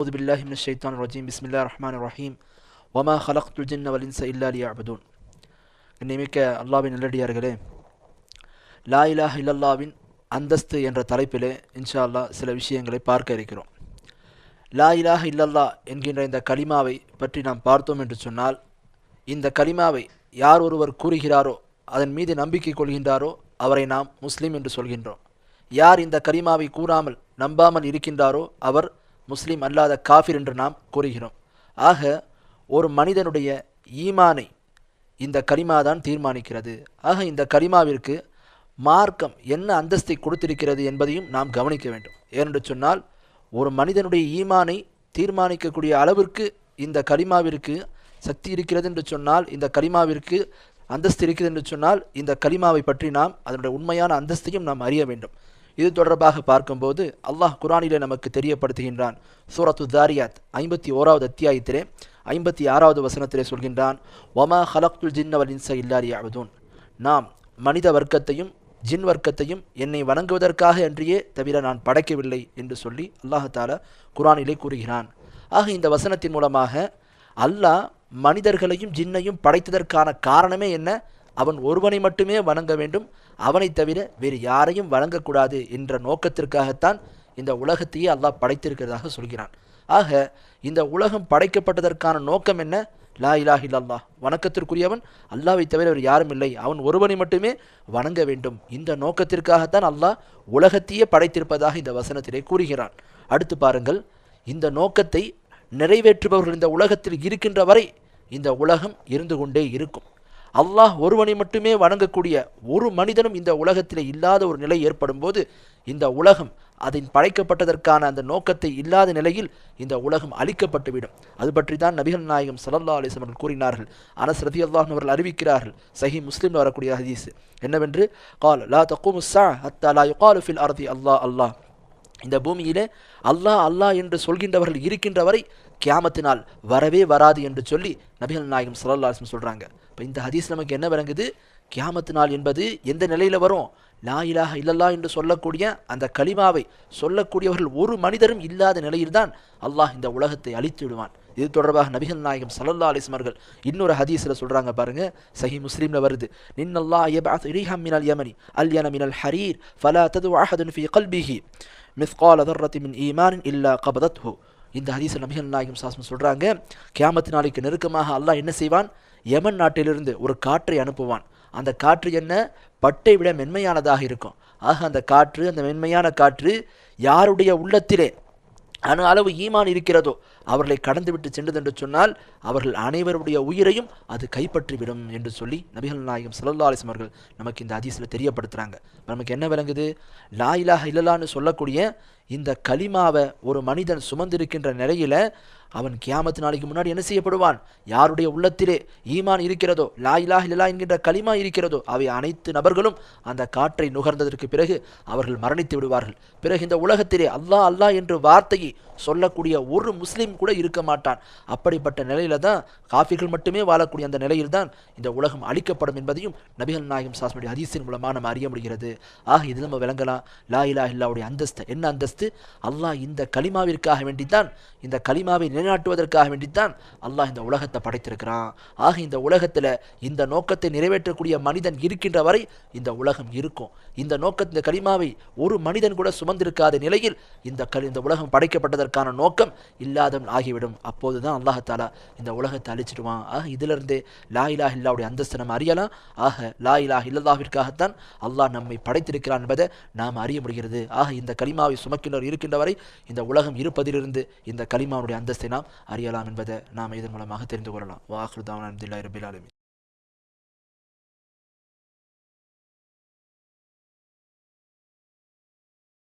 أعوذ بالله من الشيطان الرجيم بسم الله الرحمن الرحيم وما خلقت الجن والإنس إلا ليعبدون இன்னிமிக்க அல்லாவின் நல்லடியார்களே லா இலாஹ இல்லல்லாவின் அந்தஸ்து என்ற தலைப்பிலே இன்ஷா அல்லாஹ் சில விஷயங்களை பார்க்க இருக்கிறோம் லா இலாஹ இல்லல்லா என்கின்ற இந்த கலிமாவை பற்றி நாம் பார்த்தோம் என்று சொன்னால் இந்த கலிமாவை யார் ஒருவர் கூறுகிறாரோ அதன் மீது நம்பிக்கை கொள்கின்றாரோ அவரை நாம் முஸ்லீம் என்று சொல்கின்றோம் யார் இந்த கலிமாவை கூறாமல் நம்பாமல் இருக்கின்றாரோ அவர் முஸ்லீம் அல்லாத காஃபிர் என்று நாம் கூறுகிறோம். ஆக ஒரு மனிதனுடைய ஈமானை இந்த கரிமா தான் தீர்மானிக்கிறது. ஆக இந்த கரிமாவிற்கு மார்க்கம் என்ன அந்தஸ்தை கொடுத்திருக்கிறது என்பதையும் நாம் கவனிக்க வேண்டும். ஏனென்று சொன்னால் ஒரு மனிதனுடைய ஈமானை தீர்மானிக்கக்கூடிய அளவிற்கு இந்த கரிமாவிற்கு சக்தி இருக்கிறது என்று சொன்னால் இந்த கரிமாவிற்கு அந்தஸ்து இருக்கிறது என்று சொன்னால் இந்த கரிமாவை பற்றி நாம் அதனுடைய உண்மையான அந்தஸ்தையும் நாம் அறிய வேண்டும். இது தொடர்பாக பார்க்கும்போது அல்லாஹ் குரானிலே நமக்கு தெரியப்படுத்துகின்றான். சூரத்து தாரியாத் ஐம்பத்தி ஓராவது அத்தியாயத்திலே ஐம்பத்தி ஆறாவது வசனத்திலே சொல்கின்றான் ஒமா ஹலக்துல் ஜின்னவல் இன்ச இல்லாரி நாம் மனித வர்க்கத்தையும் ஜின் வர்க்கத்தையும் என்னை வணங்குவதற்காக என்றியே தவிர நான் படைக்கவில்லை என்று சொல்லி அல்லாஹால குரானிலே கூறுகிறான். ஆக இந்த வசனத்தின் மூலமாக அல்லாஹ் மனிதர்களையும் ஜின்னையும் படைத்ததற்கான காரணமே என்ன? அவன் ஒருவனை மட்டுமே வணங்க வேண்டும். அவனை தவிர வேறு யாரையும் வணங்கக்கூடாது என்ற நோக்கத்திற்காகத்தான் இந்த உலகத்தையே அல்லாஹ் படைத்திருக்கிறதாக சொல்கிறான். ஆக இந்த உலகம் படைக்கப்பட்டதற்கான நோக்கம் என்ன? லா இலாஹ் இல்லல்லாஹ். வணக்கத்திற்குரியவன் அல்லாவை தவிர வேறு யாரும் இல்லை. அவன் ஒருவனை மட்டுமே வணங்க வேண்டும். இந்த நோக்கத்திற்காகத்தான் அல்லாஹ் உலகத்தையே படைத்திருப்பதாக இந்த வசனத்திலே கூறுகிறான். அடுத்து பாருங்கள். இந்த நோக்கத்தை நிறைவேற்றுபவர்கள் இந்த உலகத்தில் இருக்கின்ற வரை இந்த உலகம் இருந்து கொண்டே இருக்கும். அல்லாஹ் ஒருவனை மட்டுமே வணங்கக்கூடிய ஒரு மனிதனும் இந்த உலகத்தில் இல்லாத ஒரு நிலை ஏற்படும் போது இந்த உலகம் அதன் படைக்கப்பட்டதற்கான அந்த நோக்கத்தை இல்லாத நிலையில் இந்த உலகம் அழிக்கப்பட்டுவிடும். அது பற்றி தான் நபிகள் நாயகம் சலல்லா அலிஸ்லம் அவர்கள் கூறினார்கள். அனஸ் ரதி அல்லாஹன் அவர்கள் அறிவிக்கிறார்கள். சஹி முஸ்லீம் வரக்கூடிய ஹதீஸ். என்னவென்று? கால் லா தக்கூமு சா லா யுகாலு ஃபில் அர்தி. அல்லாஹ் அல்லாஹ். இந்த பூமியிலே அல்லாஹ் அல்லாஹ் என்று சொல்கின்றவர்கள் இருக்கின்ற வரை கியாமத்தினால் வரவே வராது என்று சொல்லி நபிகள் நாயகம் சல்லா சொல்கிறாங்க இப்போ இந்த ஹதீஸ் நமக்கு என்ன விளங்குது? கியாமத்து நாள் என்பது எந்த நிலையில் வரும்? லா இலாக இல்லல்லா என்று சொல்லக்கூடிய அந்த கலிமாவை சொல்லக்கூடியவர்கள் ஒரு மனிதரும் இல்லாத நிலையில்தான் அல்லாஹ் இந்த உலகத்தை அழித்து விடுவான் இது தொடர்பாக நபிகள் நாயகம் சல்லல்லா அலிஸ்மர்கள் இன்னொரு ஹதீஸில் சொல்கிறாங்க பாருங்க. சஹி முஸ்லீமில் வருது. நின்னல்லா யபாத் ரீஹம் மினல் யமனி அல் யன மினல் ஹரீர் ஃபலா தது அஹதுன் ஃபி கல்பிஹி மிஸ்கால தர்ரத்தி மின் ஈமான் இல்லா கபதத்ஹு. இந்த ஹதீஸில் நபிகள் நாயகம் சாஸ்மன் சொல்கிறாங்க கியாமத்து நாளைக்கு நெருக்கமாக அல்லாஹ் என்ன செய்வான்? யமன் நாட்டிலிருந்து ஒரு காற்றை அனுப்புவான். அந்த காற்று என்ன? பட்டை விட மென்மையானதாக இருக்கும். ஆக அந்த காற்று அந்த மென்மையான காற்று யாருடைய உள்ளத்திலே அணு அளவு ஈமான் இருக்கிறதோ அவர்களை கடந்து விட்டு சென்றது என்று சொன்னால் அவர்கள் அனைவருடைய உயிரையும் அது கைப்பற்றிவிடும் என்று சொல்லி நபிகள் நாயகம் சல்லா அலிஸ்லம் அவர்கள் நமக்கு இந்த அதிசயில் தெரியப்படுத்துகிறாங்க நமக்கு என்ன விளங்குது? லாயிலாக இல்லலான்னு சொல்லக்கூடிய இந்த களிமாவை ஒரு மனிதன் சுமந்திருக்கின்ற நிலையில் அவன் கியாமத்து நாளைக்கு முன்னாடி என்ன செய்யப்படுவான்? யாருடைய உள்ளத்திலே ஈமான் இருக்கிறதோ லா இலா இலா என்கின்ற களிமா இருக்கிறதோ அவை அனைத்து நபர்களும் அந்த காற்றை நுகர்ந்ததற்கு பிறகு அவர்கள் மரணித்து விடுவார்கள். பிறகு இந்த உலகத்திலே அல்லாஹ் அல்லாஹ் என்று வார்த்தையை சொல்லக்கூடிய ஒரு முஸ்லீம் கூட இருக்க மாட்டான். அப்படிப்பட்ட நிலையில தான் காஃபிகள் மட்டுமே வாழக்கூடிய அந்த நிலையில் தான் இந்த உலகம் அழிக்கப்படும் என்பதையும் நபிகள் நாயகம் சாஸ்மனுடைய அதிசயின் மூலமாக நம்ம அறிய முடிகிறது. ஆக இது நம்ம விளங்கலாம். லா இலா இல்லாவுடைய அந்தஸ்து என்ன அந்தஸ்து? அல்லாஹ் இந்த களிமாவிற்காக வேண்டித்தான் இந்த கலிமாவை நிலைநாட்டுவதற்காக வேண்டித்தான் அல்லாஹ் இந்த உலகத்தை படைத்திருக்கிறான். ஆக இந்த உலகத்தில் இந்த நோக்கத்தை நிறைவேற்றக்கூடிய மனிதன் இருக்கின்ற வரை இந்த உலகம் இருக்கும். இந்த நோக்க இந்த கலிமாவை ஒரு மனிதன் கூட சுமந்திருக்காத நிலையில் இந்த கல் இந்த உலகம் அதற்கான நோக்கம் இல்லாதவன் ஆகிவிடும். அப்போது தான் அல்லாஹாலா இந்த உலகத்தை அழிச்சிடுவான். ஆக இதிலிருந்து லா இலாஹ் இல்லாவுடைய அந்தஸ்து நம்ம அறியலாம். ஆக லா இலாஹ் இல்லல்லாவிற்காகத்தான் அல்லாஹ் நம்மை படைத்திருக்கிறான் என்பதை நாம் அறிய முடிகிறது. ஆக இந்த கலிமாவை சுமக்கினர் இருக்கின்ற வரை இந்த உலகம் இருப்பதிலிருந்து இந்த கலிமாவுடைய அந்தஸ்தை நாம் அறியலாம் என்பதை நாம் இதன் மூலமாக தெரிந்து கொள்ளலாம். வாஹ்ருதான் அப்துல்லா ரபில் ஆலமி